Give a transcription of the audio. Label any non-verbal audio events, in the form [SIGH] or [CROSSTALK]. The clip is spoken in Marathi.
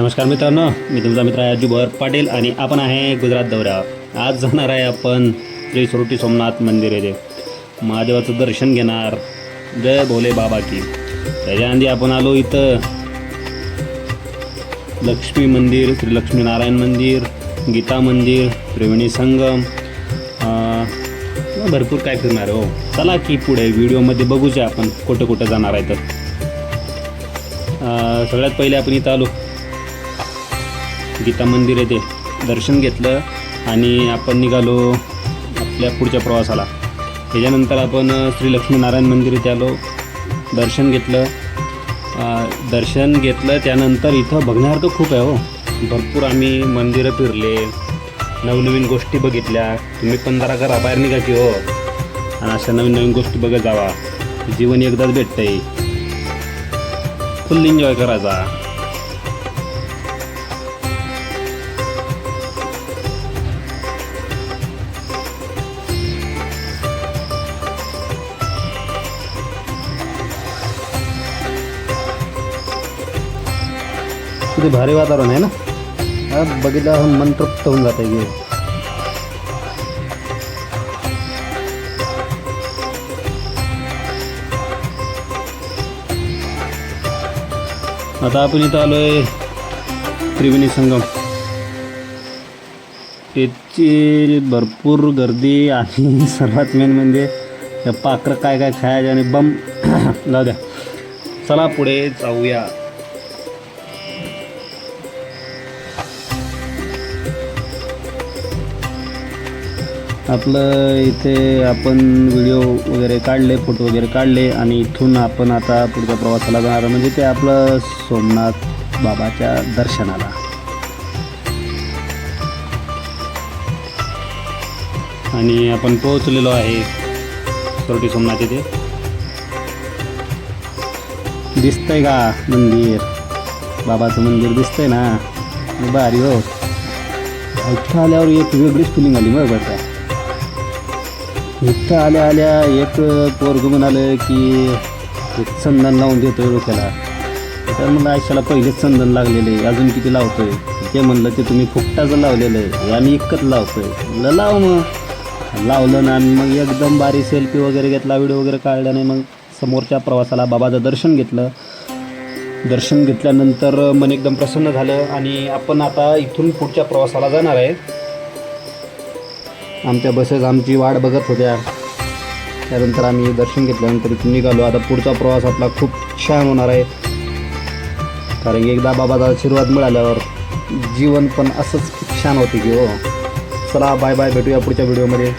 नमस्कार मित्रांनो मी तुमचा मित्र आहे अज्जू भर पाटील आणि आपण आहे गुजरात दौऱ्यावर आज जाणार आहे आपण श्री सुरुटी सोमनाथ मंदिर येथे. महादेवाचं दर्शन घेणार. जय भोले बाबा की त्याच्या आधी आपण आलो इथं. लक्ष्मी मंदिर श्री लक्ष्मीनारायण मंदिर गीता मंदिर त्रिवेणी संगम. भरपूर काय फिरणार आहे हो. चला की पुढे व्हिडिओमध्ये बघूया आपण कुठं कुठं जाणार आहे तर. सगळ्यात पहिले आपण इथं आलो. गीता मंदिर येथे दर्शन घेतलं आणि आपण निघालो आपल्या पुढच्या प्रवासाला. त्याच्यानंतर आपण श्री लक्ष्मीनारायण मंदिर इथे आलो दर्शन घेतलं. दर्शन घेतलं त्यानंतर इथं बघण्यासारखं खूप आहे हो. भरपूर आम्ही मंदिरं फिरले नवनवीन गोष्टी बघितल्या. तुम्ही पण जरा घरा बाहेर निघा की हो. आणि अशा नवीन नवीन गोष्टी बघत जावा. जीवन एकदाच भेटतंय. फुल एन्जॉय करायचा किती भारी वातावरण आहे ना? हा, बघितल्यावर मन तृप्त होऊन जात की. आता आपण इथं आलो आहे त्रिवेणी संगम. त्याची भरपूर गर्दी आणि [LAUGHS] सर्वात मेन म्हणजे त्या पाखरं काय काय खायचे आणि बम लाव [COUGHS] द्या. चला पुढे जाऊया. आपलं इथे आपण व्हिडिओ वगैरे काढले फोटो वगैरे काढले आणि इथून आपण आता पुढच्या प्रवासाला जाणार म्हणजे ते आपलं सोमनाथ बाबाच्या दर्शनाला. आणि आपण पोहोचलेलो आहे सोरटी सोमनाथ इथे. दिसतंय का मंदिर? बाबाचं मंदिर दिसतंय ना? भारी हो. आल्यावर एक वेगळीच फिलिंग आली बरोबर बरं का इथं आल्या आल्या एक पोरग म्हणालं की एक चंदन लावून देतोय डोक्याला. तर म्हणलं आयुष्याला पहिलेच चंदन लागलेलं आहे. अजून किती लावतोय? ते म्हणलं ते तुम्ही फुकटाचं लावलेलं आहे. आम्ही इतकंच लावतोय. म्हणलं लाव मग. लावलं ना आणि मग एकदम बारी सेल्फी वगैरे घेतला व्हिडिओ वगैरे काढला नाही मग समोरच्या प्रवासाला बाबाचं दर्शन घेतलं. दर्शन घेतल्यानंतर मन एकदम प्रसन्न झालं आणि आपण आता इथून पुढच्या प्रवासाला जाणार आहे. आमच्या बसेस आमची वाट बघत होत्या. त्यानंतर आम्ही दर्शन घेतल्यानंतर इथून निघालो. आता पुढचा प्रवास आपला खूप छान होणार आहे. कारण एकदा बाबाचा आशीर्वाद मिळाल्यावर जीवन पण असंच छान होते की हो. चला बाय बाय भेटूया पुढच्या व्हिडिओमध्ये